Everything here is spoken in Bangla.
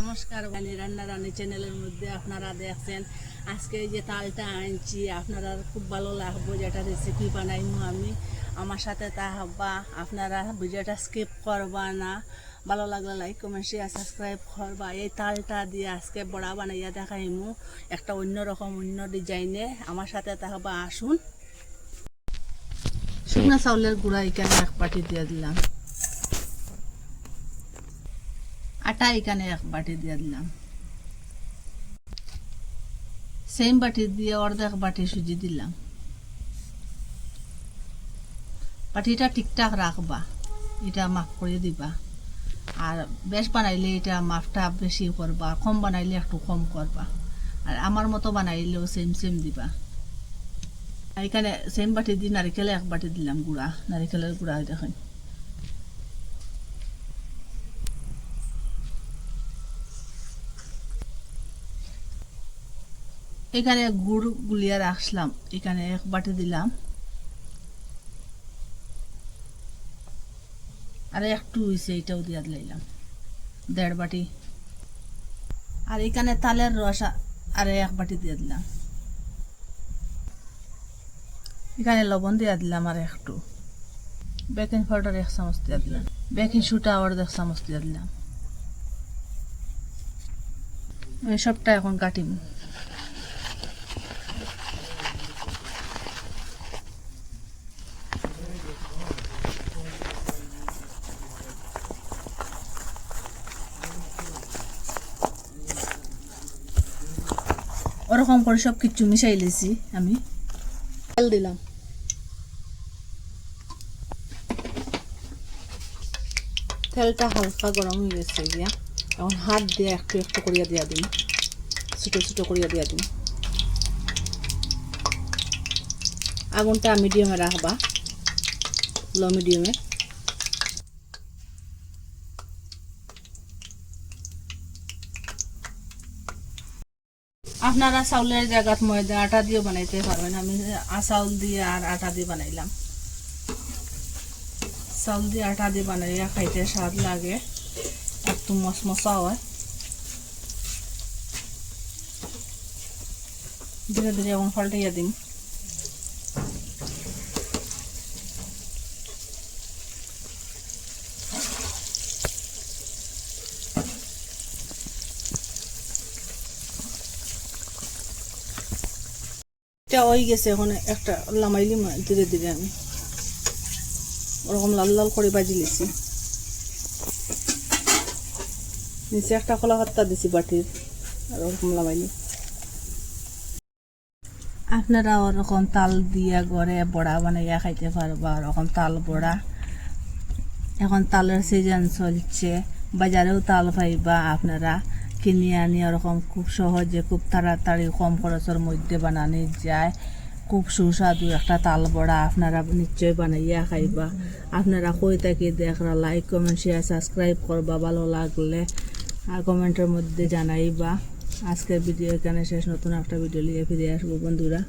নমস্কার বানি রান্না রানি চ্যানেলের মধ্যে আপনারা দেখছেন। আজকে যে তালটা আনছি, আপনারা খুব ভালো লাগবে যেটা রেসিপি বানাইমু আমি। আমার সাথে তা হবা, আপনারা ভিডিওটা স্কিপ করবা না। ভালো লাগলে লাইক কমেন্ট শেয়ার সাবস্ক্রাইব করবা। এই তালটা দিয়ে আজকে বড়া বানাইয়া দেখাইমু। একটা অন্য রকম, অন্য ডিজাইনে আমার সাথে তা হবা, আসুন। শুকনা চাউলের গুঁড়া এখানে এক বাটি দিয়ে দিলাম। আটা এখানে এক বাটি দিয়ে দিলাম। সেম বাটি দিয়ে অর্ধেক বাটি সুজি দিলাম। বাটিটা ঠিকঠাক রাখবা, এটা মাফ করে দিবা। আর বেশ বানাইলে এটা মাফটা বেশি করবা কম বানাইলে একটু কম করবা। আর আমার মতো বানাইলেও সেম সেম দিবা। এখানে সেম বাটি দিয়ে নারিকেল এক বাটি দিলাম গুঁড়া, নারিকেলের গুঁড়া দেখেন। এখানে গুড় গুলিয়ে রাখলাম এখানে এক বাটি দিলাম। আর একটু হয়েছে এটাও দিয়া দিলাম। দেড় বাটি। আর এখানে তালের রস আর এক বাটি দিয়ে দিলাম। এখানে লবণ দিয়ে দিলাম আর একটু। বেকিং পাউডার এক চামচ দিয়ে দিলাম। বেকিং সুটা আবার এক চামচ দিয়ে দিলাম। এই সবটা এখন কাটিম। ওরকম করে সব কিছু মিশাই লেছি আমি। তেল দিলাম। তেলটা হালকা গরম হয়ে গেছে গিয়া। এখন হাত দিয়ে একটু একটু করিয়া দিয়া দিন ছোটো ছোটো করিয়া দিয়া দিন আগুনটা মিডিয়ামে রাখবা। লো মিডিয়ামে আপনারা চাউলের জায়গাত ময়দা, আটা দিয়ে বানাইতে পারবেন। আমি চাউল দিয়ে আর আটা দিয়ে বানাইলাম। চাউল দিয়ে আটা দিয়ে বানাইয়া খাইতে স্বাদ লাগে। একটু মশমশা হয়। ধীরে ধীরে এবং ফলটাইয়া দিন এটা হয়ে গেছে এখন একটা লামাইলি ধীরে ধীরে আমি। ওরকম লাল লাল করে বাজি লিছি নিচে একটা কলা হাত্তা দিছি বাটির, আর ওরকম লামাইলি আপনারা ওরকম তাল দিয়া গড়ে বড়া বানাইয়া খাইতে পারবা, ওরকম তাল বড়া। এখন তালের সিজন চলছে, বাজারেও তাল পাইবা আপনারা। কিনে আনি ওরকম খুব সহজে, খুব তাড়াতাড়ি কম খরচের মধ্যে বানানি যায়। খুব সুস্বাদু একটা তাল বড়া আপনারা নিশ্চয়ই বানাইয়া খাইবা। আপনারা কই থাকি দেখরা লাইক কমেন্ট শেয়ার সাবস্ক্রাইব করবা, ভালো লাগলে আর কমেন্টের মধ্যে জানাইবা। আজকের ভিডিও এখানে শেষ, নতুন একটা ভিডিও নিয়ে ফিরে আসব, বন্ধুরা।